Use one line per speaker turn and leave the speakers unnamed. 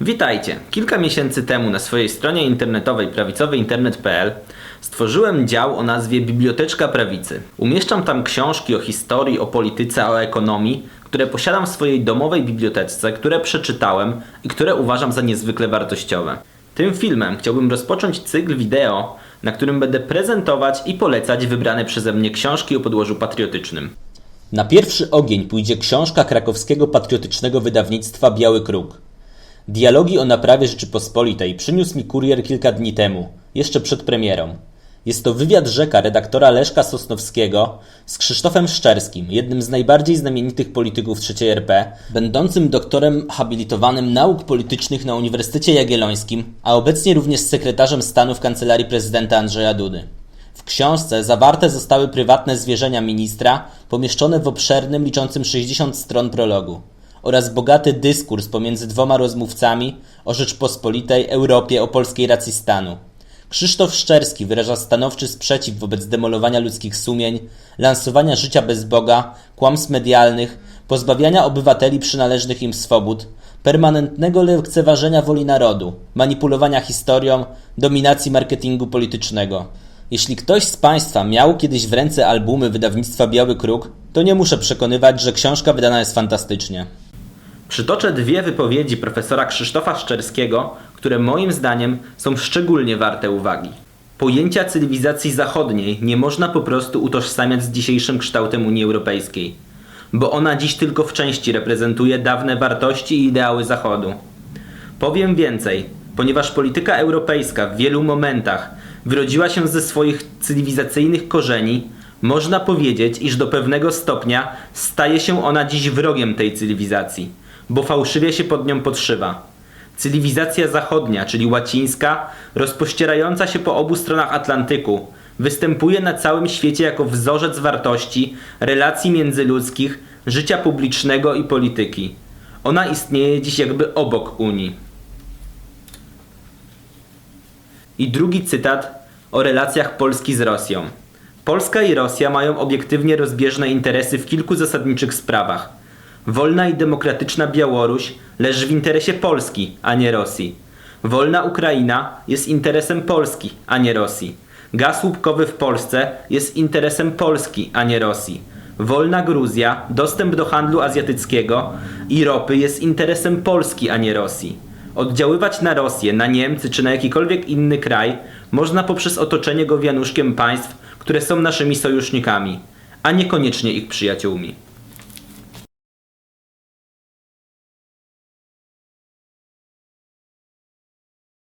Witajcie! Kilka miesięcy temu na swojej stronie internetowej prawicowyinternet.pl stworzyłem dział o nazwie Biblioteczka Prawicy. Umieszczam tam książki o historii, o polityce, o ekonomii, które posiadam w swojej domowej biblioteczce, które przeczytałem i które uważam za niezwykle wartościowe. Tym filmem chciałbym rozpocząć cykl wideo, na którym będę prezentować i polecać wybrane przeze mnie książki o podłożu patriotycznym.
Na pierwszy ogień pójdzie książka krakowskiego patriotycznego wydawnictwa Biały Kruk. Dialogi o naprawie Rzeczypospolitej przyniósł mi kurier kilka dni temu, jeszcze przed premierą. Jest to wywiad rzeka redaktora Leszka Sosnowskiego z Krzysztofem Szczerskim, jednym z najbardziej znamienitych polityków III RP, będącym doktorem habilitowanym nauk politycznych na Uniwersytecie Jagiellońskim, a obecnie również sekretarzem stanu w kancelarii prezydenta Andrzeja Dudy. W książce zawarte zostały prywatne zwierzenia ministra, pomieszczone w obszernym, liczącym 60 stron prologu, oraz bogaty dyskurs pomiędzy dwoma rozmówcami o Rzeczpospolitej, Europie, o polskiej racji stanu. Krzysztof Szczerski wyraża stanowczy sprzeciw wobec demolowania ludzkich sumień, lansowania życia bez Boga, kłamstw medialnych, pozbawiania obywateli przynależnych im swobód, permanentnego lekceważenia woli narodu, manipulowania historią, dominacji marketingu politycznego. Jeśli ktoś z Państwa miał kiedyś w ręce albumy wydawnictwa Biały Kruk, to nie muszę przekonywać, że książka wydana jest fantastycznie.
Przytoczę dwie wypowiedzi profesora Krzysztofa Szczerskiego, które moim zdaniem są szczególnie warte uwagi. Pojęcia cywilizacji zachodniej nie można po prostu utożsamiać z dzisiejszym kształtem Unii Europejskiej, bo ona dziś tylko w części reprezentuje dawne wartości i ideały Zachodu. Powiem więcej, ponieważ polityka europejska w wielu momentach wyrodziła się ze swoich cywilizacyjnych korzeni, można powiedzieć, iż do pewnego stopnia staje się ona dziś wrogiem tej cywilizacji, bo fałszywie się pod nią podszywa. Cywilizacja zachodnia, czyli łacińska, rozpościerająca się po obu stronach Atlantyku, występuje na całym świecie jako wzorzec wartości, relacji międzyludzkich, życia publicznego i polityki. Ona istnieje dziś jakby obok Unii. I drugi cytat o relacjach Polski z Rosją. Polska i Rosja mają obiektywnie rozbieżne interesy w kilku zasadniczych sprawach. Wolna i demokratyczna Białoruś leży w interesie Polski, a nie Rosji. Wolna Ukraina jest interesem Polski, a nie Rosji. Gaz łupkowy w Polsce jest interesem Polski, a nie Rosji. Wolna Gruzja, dostęp do handlu azjatyckiego i ropy jest interesem Polski, a nie Rosji. Oddziaływać na Rosję, na Niemcy czy na jakikolwiek inny kraj można poprzez otoczenie go wianuszkiem państw, które są naszymi sojusznikami, a niekoniecznie ich przyjaciółmi.